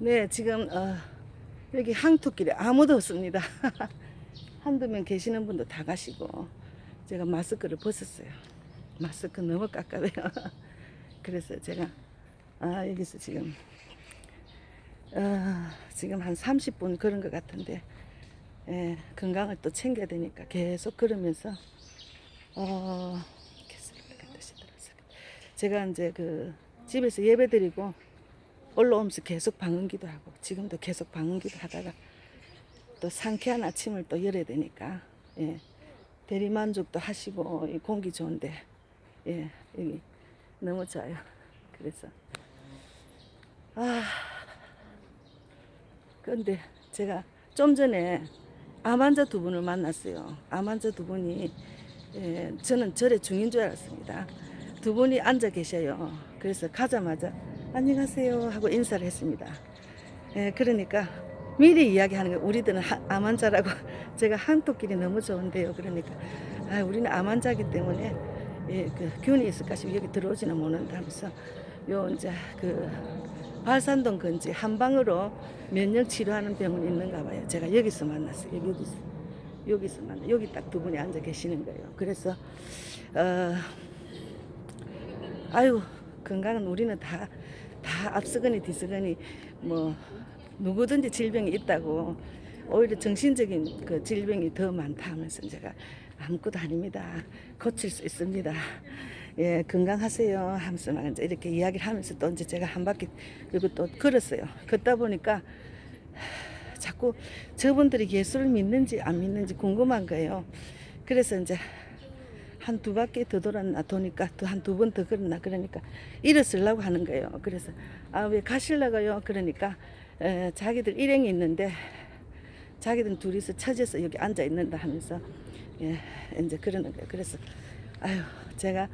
네, 지금 어, 여기 항토길에 아무도 없습니다. 한두 명 계시는 분도 다 가시고 제가 마스크를 벗었어요. 마스크 너무 깝깝해요. 그래서 제가 아 여기서 지금 어, 지금 한 30분 걸은 것 같은데 예, 건강을 또 챙겨야 되니까 계속 걸으면서 어, 제가 이제 그 집에서 예배 드리고 올라오면서 계속 방언기도 하고 지금도 계속 방언기도 하다가 또 상쾌한 아침을 또 열어야 되니까 예, 대리만족도 하시고 이 공기 좋은데 예, 여기 너무 좋아요. 그래서 아 근데 제가 좀 전에 암 환자 두 분을 만났어요. 암 환자 두 분이 예, 저는 절의 중인 줄 알았습니다. 두 분이 앉아 계셔요. 그래서 가자마자 안녕하세요 하고 인사를 했습니다. 예, 그러니까 미리 이야기하는 거예요. 우리들은 하- 암 환자라고 제가 한토끼리 너무 좋은데요. 그러니까 아, 우리는 암 환자기 때문에 예, 그 균이 있을까 싶어 여기 들어오지는 못한다 하면서 요 이제 그 발산동 근지 한방으로 면역 치료하는 병원이 있는가 봐요. 제가 여기서 만났어요. 여기, 여기서 여기서 만나 여기 딱 두 분이 앉아 계시는 거예요. 그래서 어 아유 건강은 우리는 다 다 앞서거니 뒤서거니 뭐 누구든지 질병이 있다고 오히려 정신적인 그 질병이 더 많다 하면서 제가 아무것도 아닙니다. 고칠 수 있습니다. 예, 건강하세요 하면서 막 이제 이렇게 이야기를 하면서 또 이제 제가 한 바퀴 그리고 또 걸었어요. 걷다 보니까 하, 자꾸 저분들이 예수를 믿는지 안 믿는지 궁금한 거예요. 그래서 이제 한 두 바퀴 더 돌았나 도니까 또 한 두 번 더 걸었나 그러니까 일어서려고 하는 거예요. 그래서 아 왜 가실라고요? 그러니까 에, 자기들 일행이 있는데 자기들 둘이서 처져서 여기 앉아 있는다 하면서 예, 이제 그러는 거예요. 그래서 아유 제가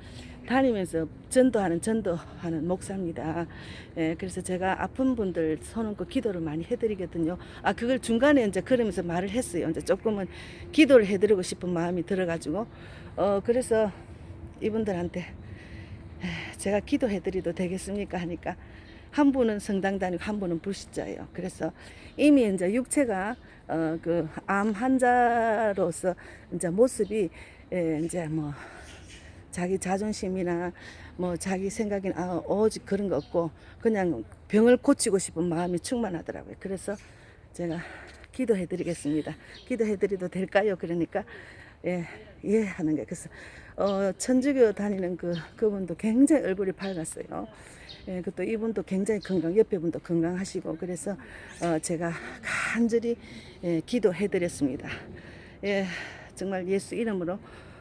다니면서 전도하는 전도하는 목사입니다. 예, 그래서 제가 아픈 분들 손 얹고 기도를 많이 해드리거든요. 아 그걸 중간에 이제 그러면서 말을 했어요. 이제 조금은 기도를 해드리고 싶은 마음이 들어가지고 어 그래서 이분들한테 에, 제가 기도해드려도 되겠습니까 하니까 한 분은 성당 다니고 한 분은 불신자예요. 그래서 이미 이제 육체가 어 그 암 환자로서 이제 모습이 에, 이제 뭐 자기 자존심이나 뭐 자기 생각이나 아, 오직 그런 거 없고 그냥 병을 고치고 싶은 마음이 충만하더라고요. 그래서 제가 기도해 드리겠습니다. 기도해 드려도 될까요? 그러니까 예, 예 하는 거예요. 그래서 어, 천주교 다니는 그 그분도 굉장히 얼굴이 밝았어요. 예, 그또 이분도 굉장히 건강, 옆에 분도 건강하시고 그래서 어, 제가 간절히 예, 기도해 드렸습니다. 예, 정말 예수 이름으로 어,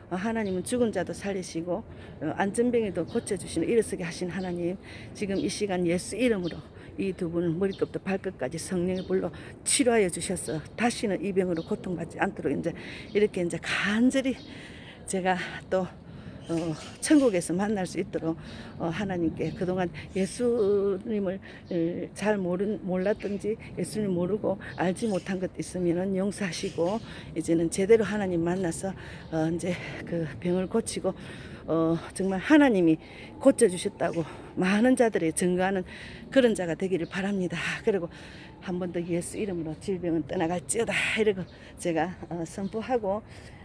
하나님은 죽은 자도 살리시고 어, 안전병에도 고쳐주시는 일어서게 하신 하나님 지금 이 시간 예수 이름으로 이 두 분을 머리끝부터 발끝까지 성령의 불로 치료하여 주셔서 다시는 이 병으로 고통받지 않도록 이제 이렇게 이제 간절히 제가 또 어, 천국에서 만날 수 있도록 어, 하나님께 그동안 예수님을 에, 잘 모른, 몰랐든지 예수님 모르고 알지 못한 것 있으면 용서하시고 이제는 제대로 하나님 만나서 어, 이제 그 병을 고치고 어, 정말 하나님이 고쳐주셨다고 많은 자들이 증거하는 그런 자가 되기를 바랍니다. 그리고 한 번 더 예수 이름으로 질병은 떠나갈지어다 이러고 제가 어, 선포하고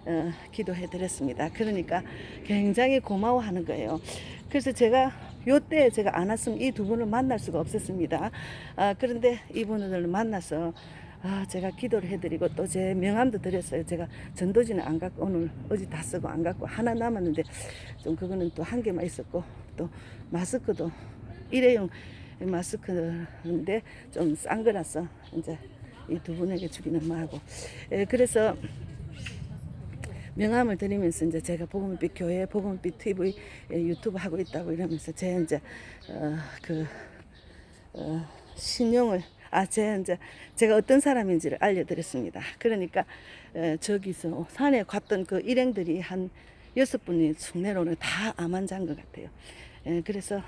어, 기도해 드렸습니다. 그러니까 굉장히 고마워하는 거예요. 그래서 제가 요때 제가 안 왔으면 이 두 분을 만날 수가 없었습니다. 아, 그런데 이분을 만나서 아, 제가 기도를 해드리고 또 제 명함도 드렸어요. 제가 전도지는 안 갖고 오늘 어제 다 쓰고 안 갖고 하나 남았는데 좀 그거는 또 한 개만 있었고 또 마스크도 일회용 마스크인데 좀 싼 거라서 이제 이 두 분에게 주기는 뭐하고 예, 그래서 명함을 드리면서 이제 제가 복음빛 교회 복음빛 TV 예, 유튜브 하고 있다고 이러면서 제 이제 어 그 어, 신용을 아, 제 이제 제가 어떤 사람인지를 알려드렸습니다. 그러니까 에, 저기서 산에 갔던 그 일행들이 한 여섯 분이 숙내로는 다 암환자인 것 같아요. 에, 그래서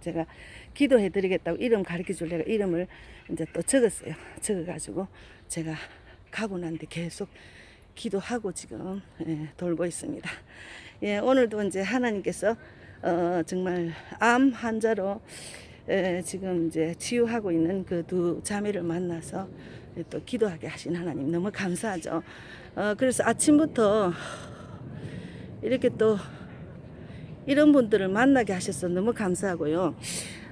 제가 기도해드리겠다고 이름 가르쳐 줄래가 이름을 이제 또 적었어요. 적어가지고 제가 가고 난 뒤 계속 기도하고 지금 예, 돌고 있습니다. 예, 오늘도 이제 하나님께서 어, 정말 암 환자로 에, 지금 이제 치유하고 있는 그 두 자매를 만나서 또 기도하게 하신 하나님 너무 감사하죠. 어, 그래서 아침부터 이렇게 또 이런 분들을 만나게 하셔서 너무 감사하고요.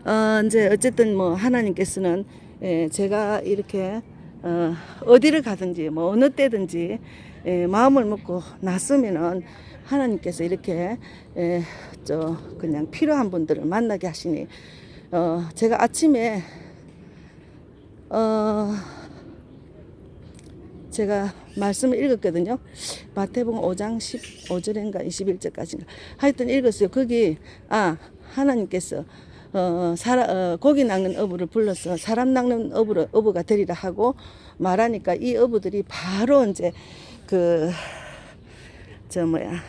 어, 이제 어쨌든 뭐 하나님께서는 예, 제가 이렇게 어, 어디를 가든지 뭐 어느 때든지 예, 마음을 먹고 났으면은 하나님께서 이렇게 예, 저 그냥 필요한 분들을 만나게 하시니 어, 제가 아침에 어, 제가 말씀을 읽었거든요. 마태복음 5장 15절인가 21절까지인가. 하여튼 읽었어요. 거기 아 하나님께서 어, 사라, 어, 고기 낚는 어부를 불러서 사람 낚는 어부를, 어부가 되리라 하고 말하니까 이 어부들이 바로 이제 그 저 뭐야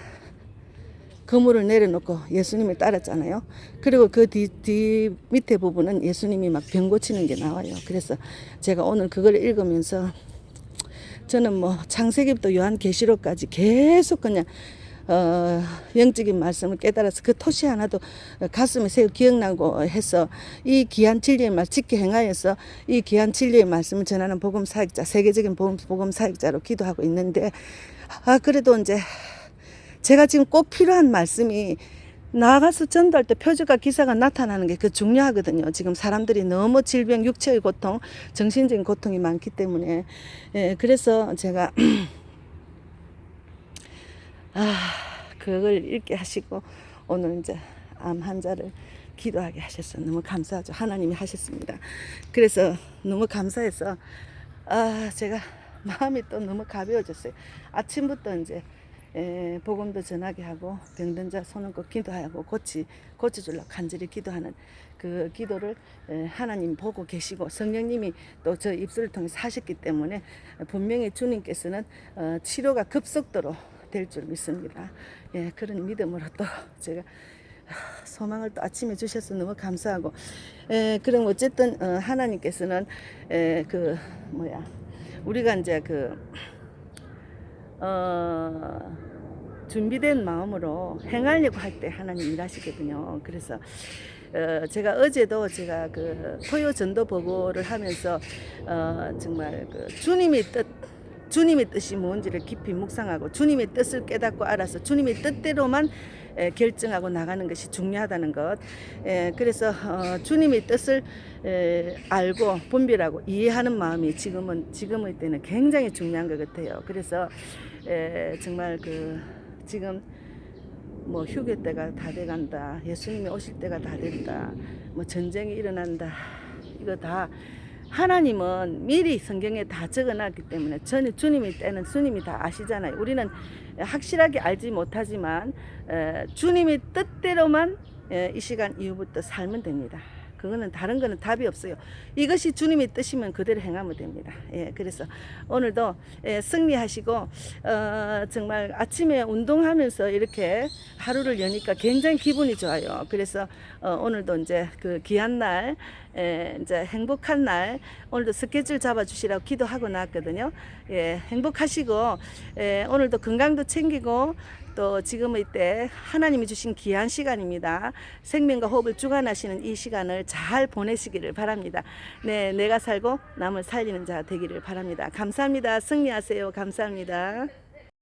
그물을 내려놓고 예수님을 따랐잖아요. 그리고 그 뒤, 뒤 밑에 부분은 예수님이 막 병 고치는 게 나와요. 그래서 제가 오늘 그걸 읽으면서 저는 뭐 창세기부터 요한계시록까지 계속 그냥 어, 영적인 말씀을 깨달아서 그 토시 하나도 가슴에 새어 기억나고 해서 이 귀한 진리의 말 지켜 행하여서 이 귀한 진리의 말씀을 전하는 복음 사역자 세계적인 복음, 복음 사역자로 기도하고 있는데 아 그래도 이제 제가 지금 꼭 필요한 말씀이 나가서 전도할 때 표적과 기사가 나타나는 게 그 중요하거든요. 지금 사람들이 너무 질병, 육체의 고통, 정신적인 고통이 많기 때문에 예, 그래서 제가 아 그걸 읽게 하시고 오늘 이제 암 환자를 기도하게 하셔서 너무 감사하죠. 하나님이 하셨습니다. 그래서 너무 감사해서 아 제가 마음이 또 너무 가벼워졌어요. 아침부터 이제 에, 복음도 전하게 하고 병든 자 손을 꼭 기도하고 고치 고쳐주려 간절히 기도하는 그 기도를 에, 하나님 보고 계시고 성령님이 또 저 입술을 통해 사셨기 때문에 분명히 주님께서는 어, 치료가 급속도로 될 줄 믿습니다. 예, 그런 믿음으로 또 제가 소망을 또 아침에 주셔서 너무 감사하고 에, 그럼 어쨌든 어, 하나님께서는 에, 그 뭐야 우리가 이제 그 어, 준비된 마음으로 행하려고 할 때 하나님 일하시거든요. 그래서 어, 제가 어제도 제가 그 토요 전도 보고를 하면서 어, 정말 그 주님의 뜻 주님의 뜻이 뭔지를 깊이 묵상하고 주님의 뜻을 깨닫고 알아서 주님의 뜻대로만 에, 결정하고 나가는 것이 중요하다는 것. 에, 그래서 어, 주님의 뜻을 에, 알고 분별하고 이해하는 마음이 지금은 지금의 때는 굉장히 중요한 것 같아요. 그래서 에, 정말 그 지금 뭐 휴게 때가 다 돼간다. 예수님이 오실 때가 다 됐다. 뭐 전쟁이 일어난다. 이거 다 하나님은 미리 성경에 다 적어놨기 때문에 저는 주님의 때는 주님이 다 아시잖아요. 우리는 확실하게 알지 못하지만 에, 주님의 뜻대로만 에, 이 시간 이후부터 살면 됩니다. 그거는 다른 거는 답이 없어요. 이것이 주님의 뜻이면 그대로 행하면 됩니다. 예, 그래서 오늘도 예, 승리하시고 어, 정말 아침에 운동하면서 이렇게 하루를 여니까 굉장히 기분이 좋아요. 그래서 어, 오늘도 이제 그 귀한 날, 예, 이제 행복한 날 오늘도 스케줄 잡아 주시라고 기도하고 나왔거든요. 예, 행복하시고 예, 오늘도 건강도 챙기고 또 지금의 때 하나님이 주신 귀한 시간입니다. 생명과 호흡을 주관하시는 이 시간을 잘 보내시기를 바랍니다. 네, 내가 살고 남을 살리는 자 되기를 바랍니다. 감사합니다. 승리하세요. 감사합니다.